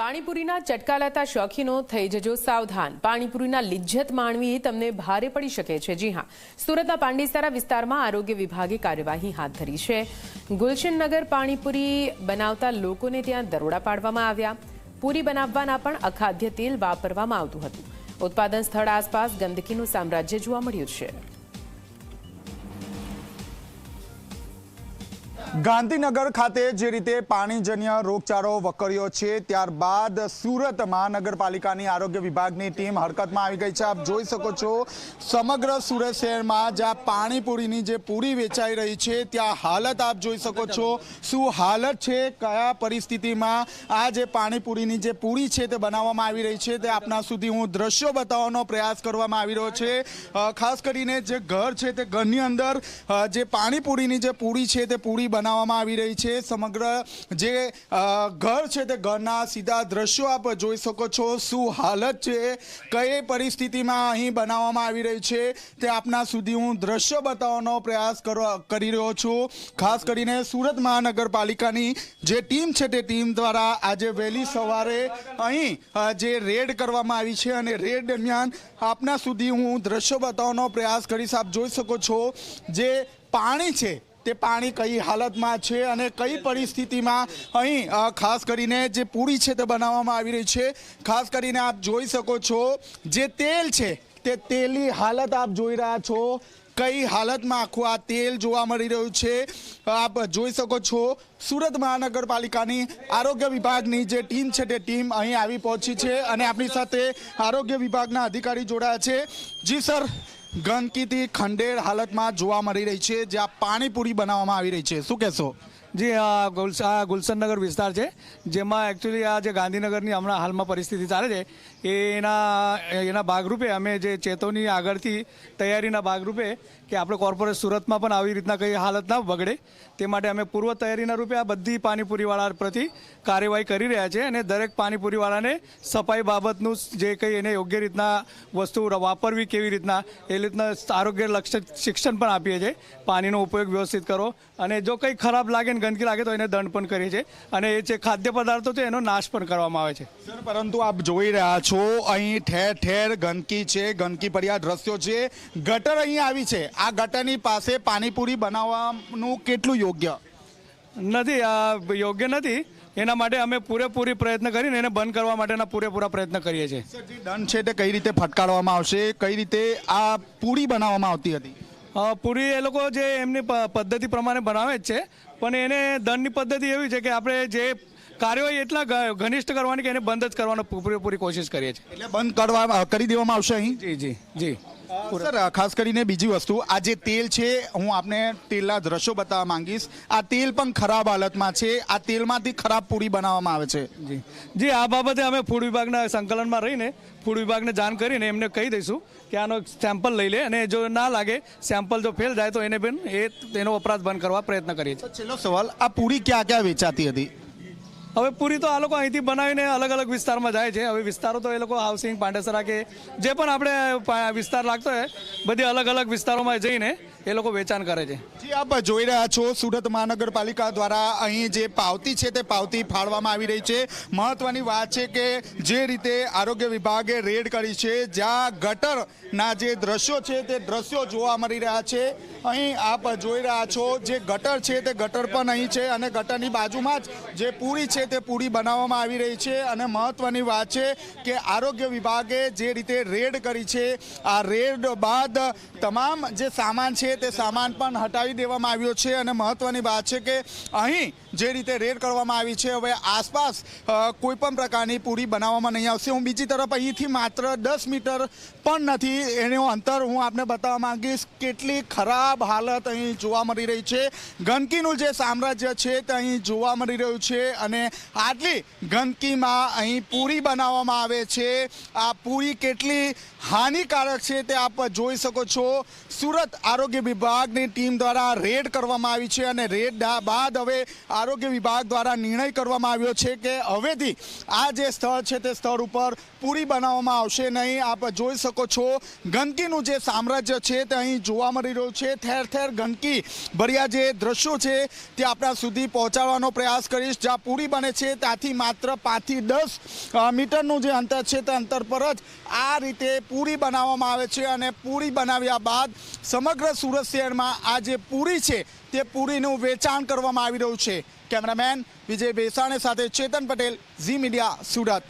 પાણીપુરીના ચટકા લેતા શોખીનો થઈ જજો સાવધાન. પાણીપુરીના લિજ્જત માણવી તમને ભારે પડી શકે છે. જી હા, સુરતના પાંડેસરા વિસ્તારમાં આરોગ્ય વિભાગે કાર્યવાહી હાથ ધરી છે. ગુલશનનગર પાણીપુરી બનાવતા લોકોને ત્યાં દરોડા પાડવામાં આવ્યા. પૂરી બનાવવાના પણ અખાદ્ય તેલ વાપરવામાં આવતું હતું. ઉત્પાદન સ્થળ આસપાસ ગંદકીનું સામ્રાજ્ય જોવા મળ્યું છે. ગાંધીનગર ખાતે જે રીતે પાણીજન્ય રોગચાળો વકર્યો છે, ત્યારબાદ સુરત મહાનગરપાલિકાની આરોગ્ય વિભાગની ટીમ હરકતમાં આવી ગઈ છે. આપ જોઈ શકો છો, સમગ્ર સુરત શહેરમાં જ્યાં પાણીપુરીની જે પૂરી વેચાઈ રહી છે, ત્યાં હાલત આપ જોઈ શકો છો. શું હાલત છે, કયા પરિસ્થિતિમાં આ જે પાણીપુરીની જે પૂરી છે તે બનાવવામાં આવી રહી છે, તે આપના સુધી હું દ્રશ્યો બતાવવાનો પ્રયાસ કરવામાં આવી રહ્યો છે. ખાસ કરીને જે ઘર છે તે ઘરની અંદર જે પાણીપુરીની જે પૂરી છે તે પૂરી બનાવવામાં આવી રહી છે. સમગ્ર જે ઘર છે તે ઘરના સીધા દ્રશ્યો આપ જોઈ શકો છો. શું હાલત છે? કઈ પરિસ્થિતિમાં અહીં બનાવવામાં આવી રહી છે? તે આપના સુધી હું દ્રશ્ય બતાવવાનો પ્રયાસ કરી રહ્યો છું. ખાસ કરીને સુરત મહાનગરપાલિકાની જે ટીમ છે તે ટીમ દ્વારા આજે વહેલી સવારે અહીં જે રેડ કરવામાં આવી છે અને રેડ દરમિયાન આપના સુધી હું દ્રશ્યો બતાવવાનો પ્રયાસ કરીશ. આપ જોઈ શકો છો જે પાણી છે તે પાણી કઈ હાલતમાં છે અને કઈ પરિસ્થિતિમાં અહીં ખાસ કરીને જે પૂરી છે તે બનાવવામાં આવી રહી છે. ખાસ કરીને આપ જોઈ શકો છો જે તેલ છે તે તેલની હાલત આપ જોઈ રહ્યા છો. કઈ હાલતમાં આખું આ તેલ જોવા મળી રહ્યું છે. આપ જોઈ શકો છો સુરત મહાનગરપાલિકાની આરોગ્ય વિભાગની જે ટીમ છે તે ટીમ અહીં આવી પહોંચી છે અને આપણી સાથે આરોગ્ય વિભાગના અધિકારી જોડાયા છે. જી સર ગંદકીથી ખંડેર હાલતમાં જોવા મળી રહી છે, જ્યાં પાણીપુરી બનાવવામાં આવી રહી છે. શું કહેશો? જી, આ ગુલશ આ ગુલશનનગર વિસ્તાર છે, જેમાં એકચ્યુઅલી આ જે ગાંધીનગરની હમણાં હાલમાં પરિસ્થિતિ ચાલે છે, એના એના ભાગરૂપે અમે જે ચેતવણી આગળથી તૈયારીના ભાગરૂપે કે આપણે કોર્પોરેટ સુરતમાં પણ આવી રીતના કંઈ હાલત ના બગડે, તે માટે અમે પૂર્વ તૈયારીના રૂપે આ બધી પાણીપુરીવાળા પ્રતિ કાર્યવાહી કરી રહ્યા છે અને દરેક પાણીપુરીવાળાને સફાઈ બાબતનું જે કંઈ એને યોગ્ય રીતના વસ્તુ વાપરવી કેવી રીતના, એ રીતના આરોગ્ય લક્ષ શિક્ષણ પણ આપીએ છીએ, પાણીનો ઉપયોગ વ્યવસ્થિત કરો અને જો કંઈ ખરાબ લાગે ને ગંદકી લાગે તો એને દંડ પણ કરીએ છીએ. અને એ જે ખાદ્ય પદાર્થો છે એનો નાશ પણ કરવામાં આવે છે. સર પરંતુ આપ જોઈ રહ્યા છો અહીં ઠેર ઠેર ગંદકી છે ગંદકી પડ્યા દ્રશ્યો છે. ગટર અહીં આવી છે. આ ગટરની પાસે પાણીપુરી બનાવવાનું કેટલું યોગ્ય? નથી આ યોગ્ય નથી. એના માટે અમે પૂરેપૂરી પ્રયત્ન કરીને એને બંધ કરવા માટેના પૂરેપૂરા પ્રયત્ન કરીએ છીએ. દંડ છે તે કઈ રીતે ફટકારવામાં આવશે? કઈ રીતે આ પૂરી બનાવવામાં આવતી હતી? પૂરી એ લોકો જે એમની પદ્ધતિ પ્રમાણે બનાવે જ છે. પણ એને દંડની પદ્ધતિ એવી છે કે આપણે જે કાર્યવાહી એટલા ઘનિષ્ઠ કરવાની કે એને બંધ જ કરવાનો પૂરેપૂરી કોશિશ કરીએ છીએ. એટલે બંધ કરવા કરી દેવામાં આવશે અહીં? જી જી જી. સર ખાસ કરીને બીજી વસ્તુ આ જે તેલ છે હું આપને તેલના દ્રશ્યો બતાવવા માંગીશ. આ તેલ પણ ખરાબ હાલતમાં છે. આ તેલમાંથી ખરાબ પૂરી બનાવવામાં આવે છે. જી. જી આ બાબતે અમે ફૂડ વિભાગના સંકલનમાં રહીને ફૂડ વિભાગને જાણ કરીને એમને કહી દઈશું કે આનો સેમ્પલ લઈ લે અને જો ના લાગે સેમ્પલ જો ફેલ જાય તો એને પણ એ તેનો વપરાશ બંધ કરવા પ્રયત્ન કરીએ છીએ. છેલ્લો સવાલ આ પૂરી ક્યાં ક્યાં વેચાતી હતી? હવે પૂરી તો આ લોકો અહીંથી બનાવીને અલગ અલગ વિસ્તારમાં જાય છે. હવે વિસ્તારો તો એ લોકો હાઉસિંગ પાંડેસરા કે જે પણ આપણે વિસ્તાર લાગતો હોય બધી અલગ અલગ વિસ્તારોમાં જઈને એ લોકો વેચાણ કરે છે. જી, આપ જોઈ રહ્યા છો, સુરત મહાનગરપાલિકા દ્વારા અહીં જે પાવતી છે તે પાવતી ફાળવામાં આવી રહી છે. મહત્વની વાત છે કે જે રીતે આરોગ્ય વિભાગે રેડ કરી છે, જ્યાં ગટરના જે દ્રશ્યો છે તે દ્રશ્યો જોવા મળી રહ્યા છે. અહીં આપ જોઈ રહ્યા છો, જે ગટર છે તે ગટર પણ અહીં છે અને ગટરની બાજુમાં જ જે પૂરી છે તે પૂરી બનાવવામાં આવી રહી છે અને મહત્વની વાત છે કે આરોગ્ય વિભાગે જે રીતે રેડ કરી છે, આ રેડ બાદ તમામ જે સામાન છે તે સામાન પણ હટાવી દેવામાં આવ્યો છે અને મહત્વની વાત છે કે અહીં જે રીતે રેડ કરવામાં આવી છે, હવે આસપાસ કોઈપણ કોઈ પણ પ્રકારની પૂરી બનાવવામાં નહીં આવશે. હું બીજી તરફ અહીંથી માત્ર દસ મીટર પણ નથી, એનું અંતર હું આપને બતાવવા માંગીશ. કેટલી ખરાબ હાલત અહીં જોવા મળી રહી છે. ગંદકીનું જે સામ્રાજ્ય છે તે અહીં જોવા મળી રહ્યું છે અને આટલી ગંદકીમાં અહીં પૂરી બનાવવામાં આવે છે. આ પૂરી કેટલી હાનિકારક છે તે આપ જોઈ શકો છો. સુરત આરોગ્ય વિભાગની ટીમ દ્વારા રેડ કરવામાં આવી છે અને રેડ બાદ હવે આરોગ્ય વિભાગ દ્વારા નિર્ણય કરવામાં આવ્યો છે કે હવેથી આ જે સ્થળ છે તે સ્થળ ઉપર પૂરી બનાવવામાં આવશે. નહીં, આપ જોઈ શકો છો ગંદકીનું જે સામ્રાજ્ય છે તે અહીં જોવા મળી રહ્યું છે. ઠેર ઠેર ગંદકી ભર્યા જે દ્રશ્યો છે તે આપણા સુધી પહોંચાડવાનો પ્રયાસ કરીશ. જ્યાં પૂરી બને છે. ત્યાંથી માત્ર પાંચથી દસ મીટરનું જે અંતર છે તે અંતર પર જ આ રીતે પૂરી બનાવવામાં આવે છે અને પૂરી બનાવ્યા બાદ સમગ્ર સુરત શહેરમાં આ જે પૂરી છે તે પૂરીનું વેચાણ કરવામાં આવી રહ્યું છે. કેમેરામેન વિજય બેસાણે સાથે ચેતન પટેલ, ઝી મીડિયા સુરત.